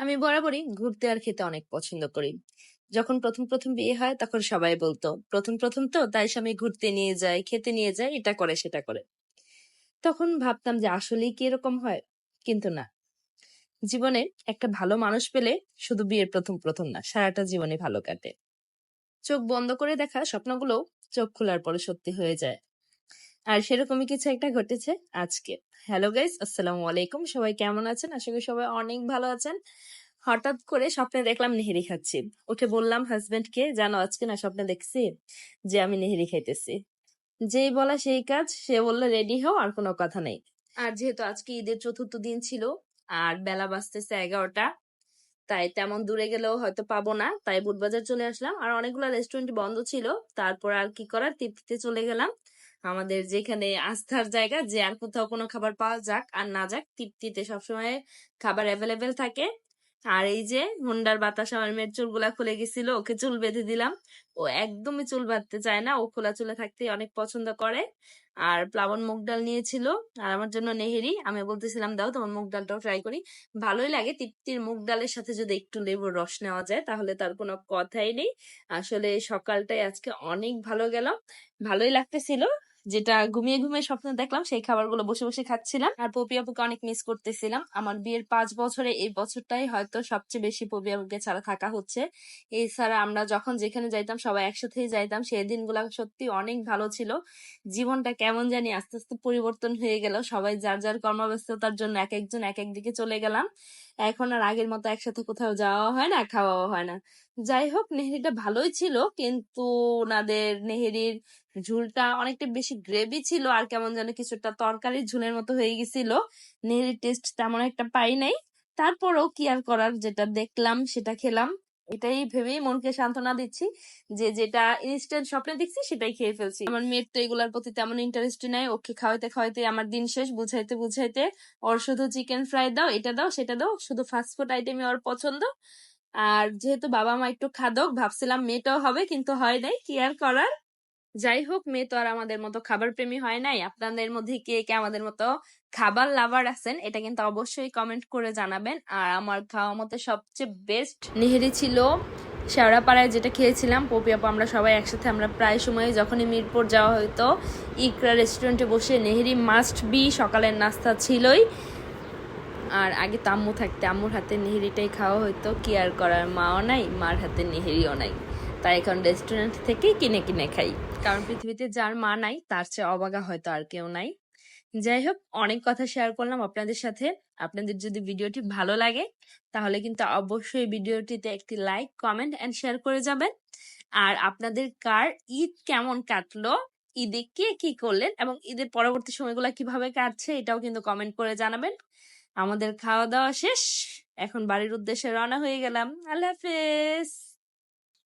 আমি বরাবরই ঘুরতে আর খেতে অনেক পছন্দ করি। যখন প্রথম প্রথম বিয়ে হয়, তখন সবাই বলতো, প্রথম প্রথম তো, তাই স্বামী ঘুরতে নিয়ে যায়, খেতে নিয়ে যায়, এটা করে, সেটা করে। তখন ভাবতাম যে আসলেই কি এরকম হয়, কিন্তু না। জীবনে একটা ভালো মানুষ পেলে শুধু বিয়ের প্রথম প্রথম না, সারাটা জীবনে ভালো কাটে। চোখ বন্ধ করে দেখা স্বপ্নগুলো চোখ খোলার পরে সত্যি হয়ে যায়। আর সেরকমই কিছু একটা ঘটেছে আজকে। হ্যালো গাইস আসসালামু আলাইকুম। সবাই কেমন আছেন? আশা করি সবাই অনেক ভালো আছেন। হঠাৎ করে স্বপ্নে দেখলাম নেহেরি খাচ্ছি। উঠে বললাম হাজবেন্ডকে জানো আজকে না স্বপ্নে দেখছি যে আমি নেহেরি খাইতেছি। যেই বলা সেই কাজ, সে বলল রেডি হও, আর কোনো কথা নেই। আর যেহেতু আজকে ঈদের চতুর্থ দিন ছিল, আর বেলা বাজতেছে এগারোটা, তাই তেমন দূরে গেলেও হয়তো পাবো না। তাই বুটবাজার চলে আসলাম। আর অনেকগুলো রেস্টুরেন্ট বন্ধ ছিল। তারপর আর কি করার? তৃপ্তিতে চলে গেলাম। আমাদের যেখানে আস্থার জায়গা, যে আর কোথাও কোনো খাবার পাওয়া যাক আর না যাক, তৃপ্তিতে সবসময় খাবার অ্যাভেলেবেল থাকে। আর এই যে হুন্ডার বাতাস আমার মেয়ের চুলগুলা খুলে গেছিল, ওকে চুল বেঁধে দিলাম। ও একদমই চুল বাঁধতে চায় না, ও খোলা চুলে থাকতে অনেক পছন্দ করে। আর প্লাবন মুগ ডাল নিয়েছিল, আর আমার জন্য নেহেরি। আমি বলতেছিলাম, দাও, তোমার মুগ ডালটাও ট্রাই করি। ভালোই লাগে, তৃপ্তির মুগ ডালের সাথে যদি একটু লেবুর রস নেওয়া যায়, তাহলে তার কোনো কথাই নেই। আসলে সকালটাই আজকে অনেক ভালো গেল, ভালোই লাগতেছিল। যেটা ঘুমিয়ে ঘুমিয়ে স্বপ্ন দেখলাম, সেই খাবারগুলো বসে বসে খাচ্ছিলাম। আর পপি আপুকে অনেক মিস করতেছিলাম। আমার বিয়ের পাঁচ বছরে এই বছরটাই হয়তো সবচেয়ে বেশি পপি আপুকে ছাড়া থাকা হচ্ছে। এছাড়া আমরা যখন যেখানে যাইতাম, সবাই একসাথেই যাইতাম। সেই দিনগুলো সত্যি অনেক ভালো ছিল। জীবনটা কেমন জানি আস্তে আস্তে পরিবর্তন হয়ে গেল। সবাই যার যার কর্মব্যস্ততার জন্য এক একজন এক এক দিকে চলে গেলাম। এখন আর আগের মতো একসাথে কোথাও যাওয়া হয় না, খাওয়াও হয় না। যাই হোক, নেহেরিটা ভালোই ছিল, কিন্তু ওনাদের নেহেরির ঝুলটা অনেকটা বেশি গ্রেভি ছিল আর কেমন যেন কিছুটা তরকারির ঝুলের মতো হয়ে গেছিল। নেহেরির টেস্ট তেমন একটা পাই নাই। তারপরও কি আর করার, যেটা দেখলাম, সেটা খেলাম। এটাই ভেবেই মনকে সান্ত্বনা দিচ্ছি যে যেটা ইনস্ট্যান্ট স্বপ্নে দেখছি, সেটাই খেয়ে ফেলছি। আমার মেয়ের তো এগুলার প্রতি তেমন ইন্টারেস্ট নাই। ওকে খাওয়াইতে খাওয়াইতে আমার দিন শেষ। বুঝাইতে বুঝাইতে ওর শুধু চিকেন ফ্রাই দাও, এটা দাও, সেটা দাও। শুধু ফাস্ট ফুড আইটেমই ওর পছন্দ। আর যেহেতু বাবা মা একটু খাদক, ভাবছিলাম মেয়েটাও হবে, কিন্তু হয় নাই, কি আর করার? যাই হোক, মেয়ে তো আর আমাদের মতো খাবার প্রেমী হয় নাই। আপনাদের মধ্যে কে কে আমাদের মতো খাবার লাভার আছেন, এটা কিন্তু অবশ্যই কমেন্ট করে জানাবেন। আর আমার খাওয়া মতো সবচেয়ে বেস্ট নেহেরি ছিল শেওড়াপাড়ায়, যেটা খেয়েছিলাম। পপি আপু, আমরা সবাই একসাথে, আমরা প্রায় সময় যখনই মিরপুর যাওয়া হতো, ইকরা রেস্টুরেন্টে বসে নেহেরি মাস্ট বি সকালের নাস্তা ছিলই। আর আগে তো আম্মু থাকতে, আম্মুর হাতে নেহেরিটাই খাওয়া হতো কি আর করার মাও নাই, মার হাতে নেহেরিও নাই। তাই এখন রেস্টুরেন্ট থেকে কিনে কিনে খাই। কারণ পৃথিবীতে যার মা নাই, তার চেয়ে অবাগা হয়তো আর কেউ নাই। যাই হোক, অনেক কথা শেয়ার করলাম আপনাদের সাথে। আপনাদের যদি ভিডিওটি ভালো লাগে, তাহলে কিন্তু অবশ্যই ভিডিওটিতে একটি লাইক কমেন্ট অ্যান্ড শেয়ার করে যাবেন। আর আপনাদের কার ঈদ কেমন কাটলো, ঈদে কে কি করলেন, এবং ঈদের পরবর্তী সময়গুলো কীভাবে কাটছে, এটাও কিন্তু কমেন্ট করে জানাবেন। আমাদের খাওয়া দাওয়া শেষ। এখন বাড়ির উদ্দেশ্যে রওনা হয়ে গেলাম। আল্লাহ হাফেজ।